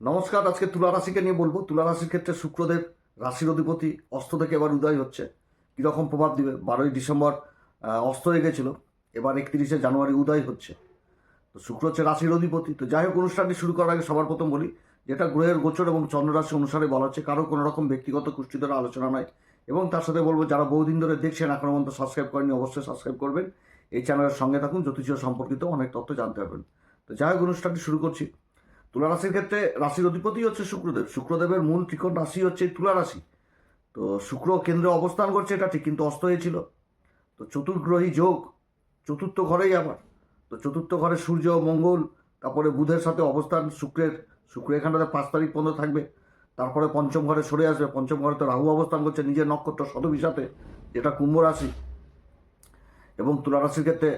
নমস্কার, আজকে তুলা রাশিকে নিয়ে বলব। তুলা রাশির ক্ষেত্রে শুক্রদেব রাশির অধিপতি, অস্ত থেকে এবার উদয় হচ্ছে। কীরকম প্রভাব দিবে? বারোই ডিসেম্বর অস্ত হয়ে গেছিল। এবার একত্রিশে জানুয়ারি উদয় হচ্ছে। তো শুক্র হচ্ছে রাশির অধিপতি। তো যাই হোক, অনুষ্ঠানটি শুরু করার আগে সবার প্রথম বলি, যেটা গ্রহের গোচর এবং চন্দ্ররাশি অনুসারে বলা হচ্ছে, কারও কোনো রকম ব্যক্তিগত কুষ্টি ধরে আলোচনা নয় এবং তার সাথে বলব, যারা বহুদিন ধরে দেখছেন এখনও পর্যন্ত সাবস্ক্রাইব করেনি অবশ্যই সাবস্ক্রাইব করবেন। এই চ্যানেলের সঙ্গে থাকুন জ্যোতিষ সম্পর্কিত অনেক তথ্য জানতে পারবেন। তো যাই হোক, অনুষ্ঠানটি শুরু করছি। তুলা রাশির ক্ষেত্রে রাশির অধিপতি হচ্ছে শুক্রদেব। শুক্রদেবের মূল ত্রিকোণ রাশি হচ্ছে তুলা রাশি। তো শুক্র কেন্দ্রে অবস্থান করছে, এটা ঠিক, কিন্তু অস্ত হয়েছিল। তো চতুর্গ্রহী যোগ, চতুর্থ ঘরেই আবার। তো চতুর্থ ঘরে সূর্য, মঙ্গল, তারপরে বুধের সাথে অবস্থান, শুক্রের, শুক্র এখানটাতে পাঁচ তারিখ পর্যন্ত থাকবে। তারপরে পঞ্চম ঘরে সরে আসবে। পঞ্চম ঘরে তো রাহু অবস্থান করছে, নিজের নক্ষত্র শতবিশাতে যেটা কুম্ভ রাশি। এবং তুলা রাশির ক্ষেত্রে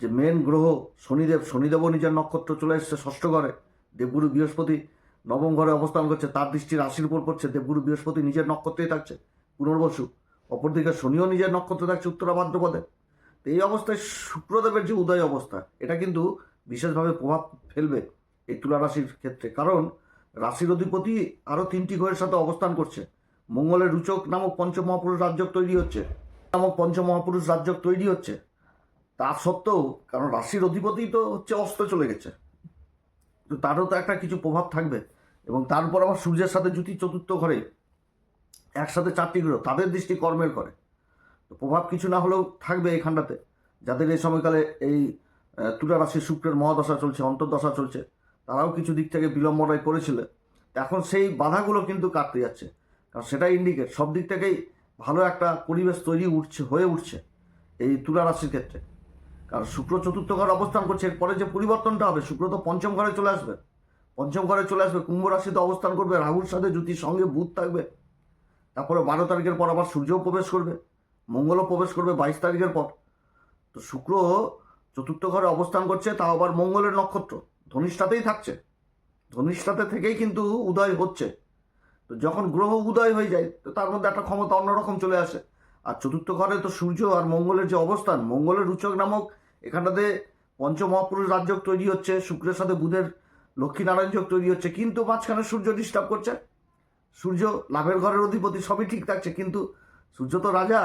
যে মেন গ্রহ শনিদেব, শনিদেবও নিজের নক্ষত্র চলে এসছে ষষ্ঠ ঘরে। দেবগুরু বৃহস্পতি নবম ঘরে অবস্থান করছে, তার দৃষ্টি রাশির উপর পড়ছে, দেবগুরু বৃহস্পতি নিজের নক্ষত্রেই থাকছে, পুনর্বসু। অপরদিকে শনিও নিজের নক্ষত্রে থাকছে উত্তরা ভাদ্রপদে। তো এই অবস্থায় শুক্রদেবের যে উদয় অবস্থা, এটা কিন্তু বিশেষভাবে প্রভাব ফেলবে এই তুলা রাশির ক্ষেত্রে। কারণ রাশির অধিপতি আরও তিনটি গ্রহের সাথে অবস্থান করছে। মঙ্গলের রুচক নামক পঞ্চমহাপুরুষ রাজ্য তৈরি হচ্ছে, নামক পঞ্চমহাপুরুষ রাজ্য তৈরি হচ্ছে। তা সত্ত্বেও, কারণ রাশির অধিপতি তো হচ্ছে অস্ত চলে গেছে। তো তারও তো একটা কিছু প্রভাব থাকবে। এবং তারপর আবার সূর্যের সাথে জুতি চতুর্থ ঘরে একসাথে চারটি গ্রহ, তাদের দৃষ্টি কর্মের করে তো প্রভাব কিছু না হলেও থাকবে এখানটাতে যাদের এই সময়কালে এই তুলা রাশির শুক্রের মহাদশা চলছে, অন্তর্দশা চলছে, তারাও কিছু দিক থেকে বিলম্বনায় করেছিল এখন সেই বাধাগুলো কিন্তু কাটতে যাচ্ছে। কারণ সেটা ইন্ডিকেট সব দিক থেকেই ভালো একটা পরিবেশ তৈরি উঠছে, হয়ে উঠছে এই তুলা রাশির ক্ষেত্রে। কারণ শুক্র চতুর্থ ঘরে অবস্থান করছে, এরপরে যে পরিবর্তনটা হবে, শুক্র তো পঞ্চম ঘরে চলে আসবে। পঞ্চম ঘরে চলে আসবে, কুম্ভ রাশিতে অবস্থান করবে, রাহুর সাথে জ্যোতির সঙ্গে বুধ থাকবে। তারপরে বারো তারিখের পর আবার সূর্যও প্রবেশ করবে, মঙ্গলও প্রবেশ করবে বাইশ তারিখের পর। তো শুক্র চতুর্থ ঘরে অবস্থান করছে, তাও আবার মঙ্গলের নক্ষত্র, ধনিষ্ঠাতেই থাকছে। ধনিষ্ঠাতে থেকেই কিন্তু উদয় হচ্ছে। তো যখন গ্রহ উদয় হয়ে যায়, তো তার মধ্যে একটা ক্ষমতা অন্যরকম চলে আসে। আর চতুর্থ ঘরে তো সূর্য আর মঙ্গলের যে অবস্থান, মঙ্গলের রুচক নামক এখানটাতে পঞ্চমহাপুরুষ রাজযোগ তৈরি হচ্ছে, শুক্রের সাথে বুধের লক্ষ্মীনারায়ণ যোগ তৈরি হচ্ছে, কিন্তু মাঝখানে সূর্য ডিস্টার্ব করছে। সূর্য লাভের ঘরের অধিপতি সবই ঠিক থাকছে, কিন্তু সূর্য তো রাজা।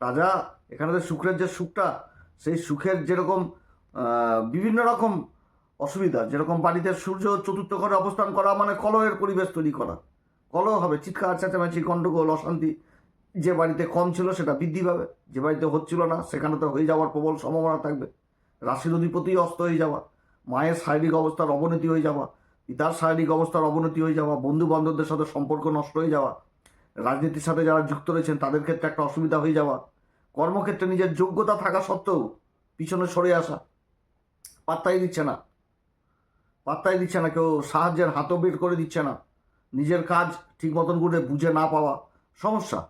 রাজা এখানে শুক্রের যে সুখটা, সেই সুখের যেরকম বিভিন্ন রকম অসুবিধা, যেরকম বাড়িতে সূর্য চতুর্থ ঘরে অবস্থান করা মানে কলহের পরিবেশ তৈরি করা। কলহ হবে, চিৎকার, চেঁচামেচি গণ্ডগোল অশান্তি যে বাড়িতে কম ছিল সেটা বৃদ্ধি পাবে। যে বাড়িতে হচ্ছিল না, সেখানে তো হয়ে যাওয়ার প্রবল সম্ভাবনা থাকবে। রাশির অধিপতি অস্ত হয়ে যাওয়া, মায়ের শারীরিক অবস্থার অবনতি হয়ে যাওয়া, পিতার শারীরিক অবস্থার অবনতি হয়ে যাওয়া বন্ধু বান্ধবদের সাথে সম্পর্ক নষ্ট হয়ে যাওয়া, রাজনীতির সাথে যারা যুক্ত রয়েছেন তাদের ক্ষেত্রে একটা অসুবিধা হয়ে যাওয়া, কর্মক্ষেত্রে নিজের যোগ্যতা থাকা সত্ত্বেও পিছনে সরে আসা, পাত্তাই দিচ্ছে না। পাত্তাই দিচ্ছে না, কেউ সাহায্যের হাতও বের করে দিচ্ছে না। নিজের কাজ ঠিক মতন করে বুঝে না পাওয়া, সমস্যা।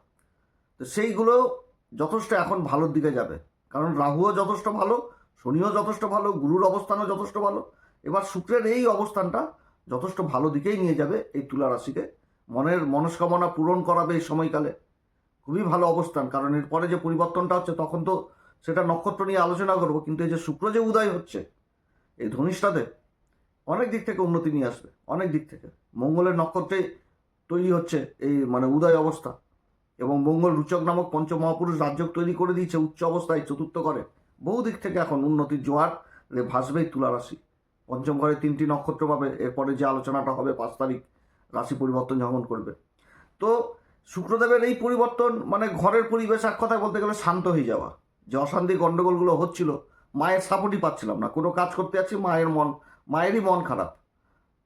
তো সেইগুলো যথেষ্ট এখন ভালোর দিকে যাবে। কারণ রাহুও যথেষ্ট ভালো, শনিও যথেষ্ট ভালো, গুরুর অবস্থানও যথেষ্ট ভালো। এবার শুক্রের এই অবস্থানটা যথেষ্ট ভালো দিকেই নিয়ে যাবে এই তুলা রাশিকে। মনের মনস্কামনা পূরণ করাবে এই সময়কালে। খুবই ভালো অবস্থান, কারণ এরপরে যে পরিবর্তনটা হচ্ছে তখন তো সেটা নক্ষত্র নিয়ে আলোচনা করব, কিন্তু এই যে শুক্র যে উদয় হচ্ছে, এই ধনিষ্ঠাতে অনেক দিক থেকে উন্নতি নিয়ে আসবে, অনেক দিক থেকে। মঙ্গলের নক্ষত্রে তৈরি হচ্ছে এই মানে উদয় অবস্থা। এবং মঙ্গল রুচক নামক পঞ্চমহাপুরুষ রাজ্য তৈরি করে দিয়েছে, উচ্চ অবস্থায় চতুর্থ ঘরে। বহু দিক থেকে এখন উন্নতির জোয়ার ভাসবেই তুলা রাশি। পঞ্চম ঘরে তিনটি নক্ষত্র পাবে, এরপরে যে আলোচনাটা হবে পাঁচ তারিখ, রাশি পরিবর্তন যখন করবে। তো শুক্রদেবের এই পরিবর্তন মানে ঘরের পরিবেশ এক কথায় বলতে গেলে শান্ত হয়ে যাওয়া। যে অশান্তি গণ্ডগোলগুলো হচ্ছিল, মায়ের সাপোর্টই পাচ্ছিলাম না। কোনো কাজ করতে যাচ্ছি, মায়ের মন, মায়েরই মন খারাপ।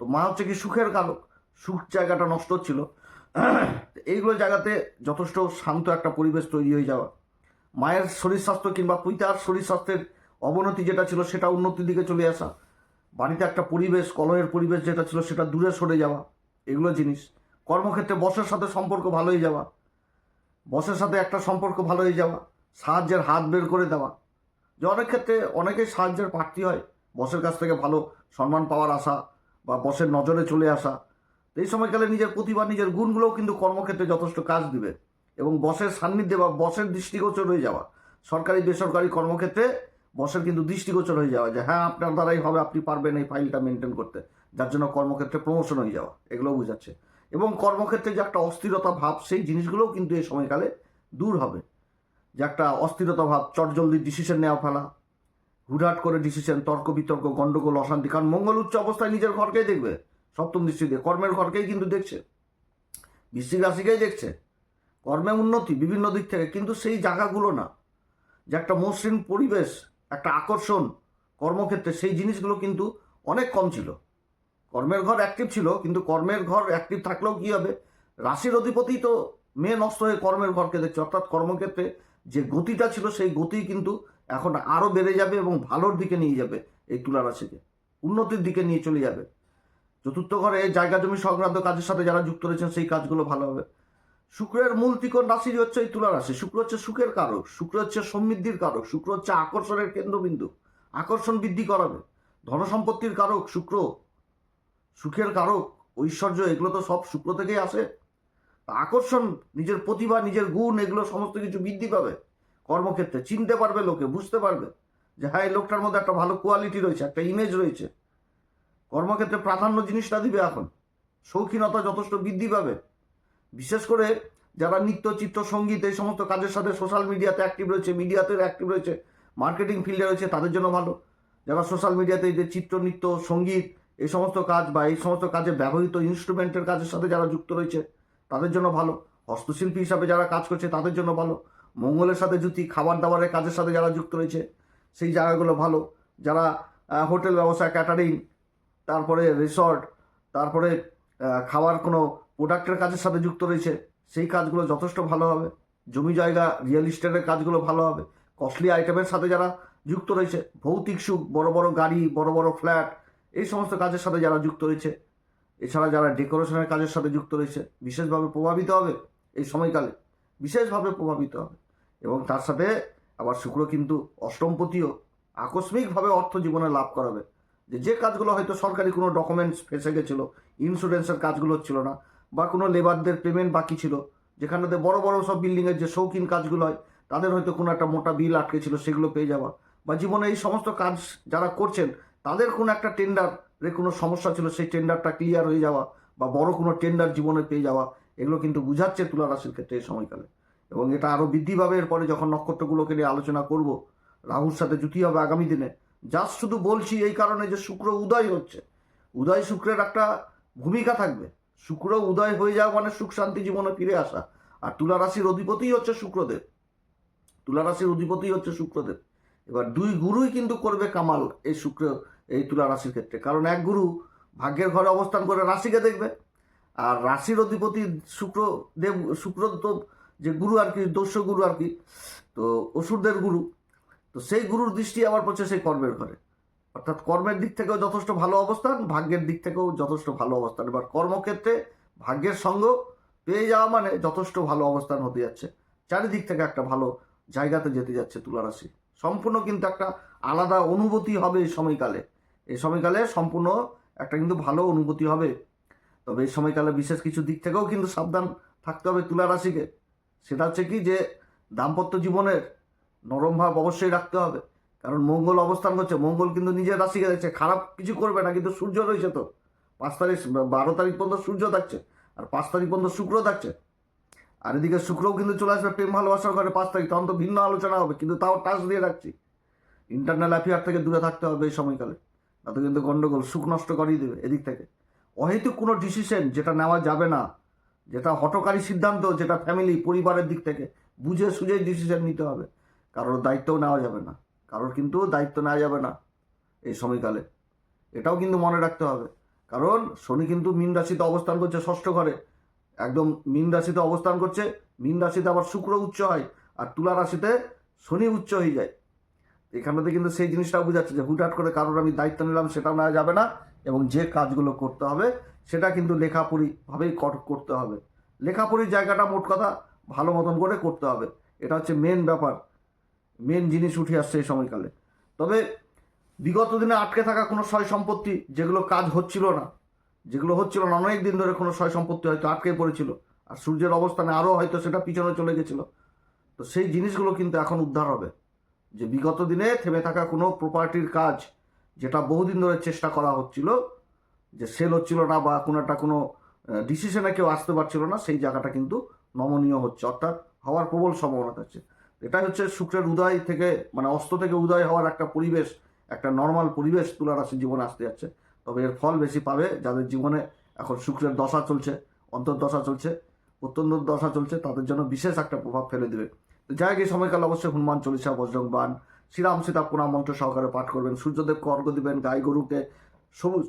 তো মা হচ্ছে কি সুখের কারক। সুখ জায়গাটা নষ্ট হচ্ছিল। এইগুলো জায়গাতে যথেষ্ট শান্ত একটা পরিবেশ তৈরি হয়ে যাওয়া। মায়ের শরীর স্বাস্থ্য কিংবা পিতার শরীর স্বাস্থ্যের অবনতি যেটা ছিল সেটা উন্নতির দিকে চলে আসা। বাড়িতে একটা পরিবেশ, কলহের পরিবেশ যেটা ছিল সেটা দূরে সরে যাওয়া, এগুলো জিনিস। কর্মক্ষেত্রে বসের সাথে সম্পর্ক ভালো হয়ে যাওয়া। বসের সাথে একটা সম্পর্ক ভালো হয়ে যাওয়া, সাহায্যের হাত বের করে দেওয়া। যে অনেক ক্ষেত্রে অনেকেই সাহায্যের প্রার্থী হয়, বসের কাছ থেকে ভালো সম্মান পাওয়ার আশা বা বসের নজরে চলে আসা। এই সময়কালে নিজের প্রতিভা, নিজের গুণগুলোও কিন্তু কর্মক্ষেত্রে যথেষ্ট কাজ দিবে এবং বসের সান্নিধ্যে বা বসের দৃষ্টিগোচর হয়ে যাওয়া, সরকারি, বেসরকারি কর্মক্ষেত্রে বসের কিন্তু দৃষ্টিগোচর হয়ে যাওয়া যে হ্যাঁ আপনার দ্বারাই হবে, আপনি পারবেন এই ফাইলটা মেনটেন করতে। যার জন্য কর্মক্ষেত্রে প্রমোশন হয়ে যাওয়া এগুলো বোঝাচ্ছে। এবং কর্মক্ষেত্রে যে একটা অস্থিরতা ভাব, সেই জিনিসগুলোও কিন্তু এই সময়কালে দূর হবে। যে একটা অস্থিরতা ভাব, চটজলদি ডিসিশন নেওয়া ফেলা, হুটহাট করে ডিসিশন তর্ক বিতর্ক, গন্ডগোল, অশান্তি, কারণ মঙ্গল উচ্চ অবস্থায় নিজের ঘরকেই দেখবে। সপ্তম দৃষ্টি দিয়ে কর্মের ঘরকেই কিন্তু দেখছে। বৃশ্চিক রাশিকেই দেখছে। কর্মে উন্নতি বিভিন্ন দিক থেকে, কিন্তু সেই জায়গাগুলো না। যে একটা মসৃণ পরিবেশ, একটা আকর্ষণ কর্মক্ষেত্রে, সেই জিনিসগুলো কিন্তু অনেক কম ছিল। কর্মের ঘর অ্যাক্টিভ ছিল, কিন্তু কর্মের ঘর অ্যাক্টিভ থাকলেও কী হবে? রাশির অধিপতি তো মেয়ে নষ্ট হয়ে কর্মের ঘরকে দেখছে। অর্থাৎ কর্মক্ষেত্রে যে গতিটা ছিল, সেই গতি কিন্তু এখন আরও বেড়ে যাবে এবং ভালোর দিকে নিয়ে যাবে এই তুলা রাশিকে। উন্নতির দিকে নিয়ে চলে যাবে। চতুর্থ ঘরে জায়গা জমি সংক্রান্ত কাজের সাথে যারা যুক্ত রয়েছেন, সেই কাজগুলো ভালো হবে। শুক্রের মূল ত্রিকোণ রাশি হচ্ছে এই তুলা রাশি। শুক্র হচ্ছে সুখের কারক, শুক্র হচ্ছে সমৃদ্ধির কারক, শুক্র হচ্ছে আকর্ষণের কেন্দ্রবিন্দু। আকর্ষণ বৃদ্ধি করাবে। ধনসম্পত্তির কারক শুক্র, সুখের কারক, ঐশ্বর্য, এগুলো তো সব শুক্র থেকেই আসে। আকর্ষণ, নিজের প্রতিভা, নিজের গুণ, এগুলো সমস্ত কিছু বৃদ্ধি পাবে কর্মক্ষেত্রে। চিনতে পারবে লোকে, বুঝতে পারবে যে হ্যাঁ এই লোকটার মধ্যে একটা ভালো কোয়ালিটি রয়েছে, একটা ইমেজ রয়েছে। কর্মক্ষেত্রে প্রাধান্য জিনিসটা দিবে এখন। শৌখিনতা যথেষ্ট বৃদ্ধি পাবে। বিশেষ করে যারা নৃত্য চিত্র সংগীত, এই সমস্ত কাজের সাথে সোশ্যাল মিডিয়াতে অ্যাক্টিভ রয়েছে মিডিয়াতে অ্যাক্টিভ রয়েছে মার্কেটিং ফিল্ডে রয়েছে, তাদের জন্য ভালো। যারা সোশ্যাল মিডিয়াতে যে চিত্র, নৃত্য, সংগীত, এই সমস্ত কাজ বা এই সমস্ত কাজে ব্যবহৃত ইনস্ট্রুমেন্টের কাজের সাথে যারা যুক্ত রয়েছে, তাদের জন্য ভালো। হস্তশিল্পী হিসাবে যারা কাজ করছে, তাদের জন্য ভালো। মঙ্গলের সাথে জুতি, খাবার দাবারের কাজের সাথে যারা যুক্ত রয়েছে, সেই জায়গাগুলো ভালো। যারা হোটেল ব্যবসা ক্যাটারিং তারপরে রিসর্ট তারপরে খাওয়ার কোনো প্রোডাক্টের কাজের সাথে যুক্ত রয়েছে, সেই কাজগুলো যথেষ্ট ভালো হবে। জমি জায়গা রিয়েল ইস্টেটের কাজগুলো ভালো হবে। কস্টলি আইটেমের সাথে যারা যুক্ত রয়েছে, ভৌতিক সুখ, বড় বড় গাড়ি, বড় বড় ফ্ল্যাট এই সমস্ত কাজের সাথে যারা যুক্ত রয়েছে, এছাড়া যারা ডেকোরেশনের কাজের সাথে যুক্ত রয়েছে, বিশেষভাবে প্রভাবিত হবে এই সময়কালে। বিশেষভাবে প্রভাবিত হবে। এবং তার সাথে আবার শুক্র কিন্তু অষ্টমপতিও আকস্মিকভাবে অর্থ জীবনে লাভ করাবে। যে যে কাজগুলো হয়তো সরকারি কোনো ডকুমেন্টস ফেসে গেছিল ইন্স্যুরেন্সের কাজগুলো হচ্ছিল না, বা কোনো লেবারদের পেমেন্ট বাকি ছিল যেখানেতে বড় বড় সব বিল্ডিংয়ের যে শৌখিন কাজগুলো হয়, তাদের হয়তো কোনো একটা মোটা বিল আটকে ছিল সেগুলো পেয়ে যাওয়া। বা জীবনে এই সমস্ত কাজ যারা করছেন, তাদের কোনো একটা টেন্ডারে কোনো সমস্যা ছিল, সেই টেন্ডারটা ক্লিয়ার হয়ে যাওয়া, বা বড় কোনো টেন্ডার জীবনে পেয়ে যাওয়া, এগুলো কিন্তু বুঝাচ্ছে তুলা রাশির ক্ষেত্রে এই সময়কালে। এবং এটা আরও বৃদ্ধি পাবে, এরপরে যখন নক্ষত্রগুলোকে নিয়ে আলোচনা করব, রাহুর সাথে জুতি হবে আগামী দিনে জাস্ট শুধু বলছি এই কারণে যে শুক্র উদয় হচ্ছে। উদয় শুক্রের একটা ভূমিকা থাকবে। শুক্র উদয় হয়ে যাওয়া মানে সুখ, শান্তি, জীবনে ফিরে আসা। আর তুলা রাশির অধিপতিই হচ্ছে শুক্রদেব। তুলা রাশির অধিপতি হচ্ছে শুক্রদেব। এবার দুই গুরুই কিন্তু করবে কামাল এই শুক্র, এই তুলা রাশির ক্ষেত্রে। কারণ এক গুরু ভাগ্যের ঘরে অবস্থান করে রাশিকে দেখবে। আর রাশির অধিপতি শুক্রদেব শুক্র তো যে গুরু আর কি, দস্য গুরু আর কি, তো অসুরদের গুরু। তো সেই গুরুর দৃষ্টি আবার পড়ছে সেই কর্মের ঘরে। অর্থাৎ কর্মের দিক থেকেও যথেষ্ট ভালো অবস্থান, ভাগ্যের দিক থেকেও যথেষ্ট ভালো অবস্থান। এবার কর্মক্ষেত্রে ভাগ্যের সঙ্গ পেয়ে যাওয়া মানে যথেষ্ট ভালো অবস্থান হতে যাচ্ছে। চারিদিক থেকে একটা ভালো জায়গাতে যেতে যাচ্ছে তুলা রাশি সম্পূর্ণ কিন্তু একটা আলাদা অনুভূতি হবে এই সময়কালে। এই সময়কালে সম্পূর্ণ একটা কিন্তু ভালো অনুভূতি হবে। তবে এই সময়কালে বিশেষ কিছু দিক থেকেও কিন্তু সাবধান থাকতে হবে তুলা রাশিকে সেটা হচ্ছে কি যে দাম্পত্য জীবনের নরম ভাব অবশ্যই রাখতে হবে। কারণ মঙ্গল অবস্থান করছে, মঙ্গল কিন্তু নিজের রাশিকে দেখছে, খারাপ কিছু করবে না, কিন্তু সূর্য রয়েছে তো। পাঁচ তারিখ, বারো তারিখ পর্যন্ত সূর্য থাকছে, আর পাঁচ তারিখ পর্যন্ত শুক্র থাকছে। আর এদিকে শুক্রও কিন্তু চলে আসবে প্রেম ভালোবাসার ঘরে পাঁচ তারিখ, তখন তো ভিন্ন আলোচনা হবে, কিন্তু তাও টাচ দিয়ে রাখছি। ইন্টারনাল অ্যাফেয়ার থেকে দূরে থাকতে হবে এই সময়কালে, তাতে কিন্তু গন্ডগোল সুখ নষ্ট করিয়ে দেবে এদিক থেকে। অহেতুক কোনো ডিসিশন যেটা নেওয়া যাবে না, যেটা হটকারী সিদ্ধান্ত, যেটা ফ্যামিলি পরিবারের দিক থেকে, বুঝে সুঝে ডিসিশন নিতে হবে। কারোর দায়িত্বও নেওয়া যাবে না। কারোর কিন্তু দায়িত্ব নেওয়া যাবে না এই সময়কালে। এটাও কিন্তু মনে রাখতে হবে। কারণ শনি কিন্তু মীন রাশিতে অবস্থান করছে ষষ্ঠ ঘরে। একদম মীন রাশিতে অবস্থান করছে, মীন রাশিতে আবার শুক্র উচ্চ হয় আর তুলা রাশিতে শনি উচ্চ হয়ে যায়। এখানটাতে কিন্তু সেই জিনিসটাও বোঝাচ্ছে যে হুটহাট করে কারোর আমি দায়িত্ব নিলাম, সেটাও নেওয়া যাবে না এবং যে কাজগুলো করতে হবে, সেটা কিন্তু লেখাপড়িভাবেই কর- করতে হবে। লেখাপড়ির জায়গাটা মোট কথা ভালো মতন করে করতে হবে। এটা হচ্ছে মেন ব্যাপার। মেন জিনিস উঠে আসছে এই সময়কালে। তবে বিগত দিনে আটকে থাকা কোনো সয় সম্পত্তি যেগুলো কাজ হচ্ছিল না, যেগুলো হচ্ছিল না, অনেক দিন ধরে কোনো সয় সম্পত্তি হয়তো আটকে পড়েছিল, আর সূর্যের অবস্থানে আরও হয়তো সেটা পিছনে চলে গেছিল। তো সেই জিনিসগুলো কিন্তু এখন উদ্ধার হবে। যে বিগত দিনে থেমে থাকা কোনো প্রপার্টির কাজ যেটা বহুদিন ধরে চেষ্টা করা হচ্ছিল, যে সেল হচ্ছিল না বা কোনো একটা কোনো ডিসিশনে কেউ আসতে পারছিল না, সেই জায়গাটা কিন্তু নমনীয় হচ্ছে। অর্থাৎ হওয়ার প্রবল সম্ভাবনা থাকছে। এটাই হচ্ছে শুক্রের উদয় থেকে মানে অস্ত থেকে উদয় হওয়ার একটা পরিবেশ, একটা নর্মাল পরিবেশ তুলা রাশির জীবনে আসতে যাচ্ছে। তবে এর ফল বেশি পাবে যাদের জীবনে এখন শুক্রের দশা চলছে, অন্তর্দশা চলছে অত্যন্ত দশা চলছে, তাদের জন্য বিশেষ একটা প্রভাব ফেলে দেবে। যাই এই সময়কাল অবশ্যই হনুমান চল্লিশা বজরং বান শ্রীরাম সীতা প্রণাম মন্ত্র সহকারে পাঠ করবেন, সূর্যদেবকে অর্ঘ্য দিবেন, গাই গরুকে সবুজ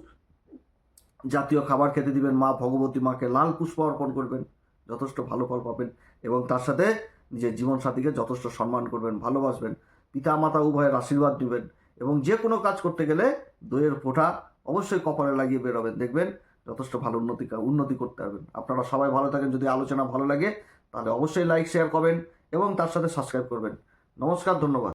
জাতীয় খাবার খেতে দিবেন, মা ভগবতী মাকে লাল পুষ্প অর্পণ করবেন, যথেষ্ট ভালো ফল পাবেন। এবং তার সাথে নিজের জীবনসাথীকে যথেষ্ট সম্মান করবেন, ভালোবাসবেন পিতা মাতা উভয়ের আশীর্বাদ নেবেন এবং যে কোনো কাজ করতে গেলে দইয়ের ফোঁটা অবশ্যই কপালে লাগিয়ে বেরোবেন। দেখবেন যথেষ্ট ভালো উন্নতি উন্নতি করতে পারবেন। আপনারা সবাই ভালো থাকেন। যদি আলোচনা ভালো লাগে, তাহলে অবশ্যই লাইক শেয়ার করবেন এবং তার সাথে সাবস্ক্রাইব করবেন। নমস্কার, ধন্যবাদ।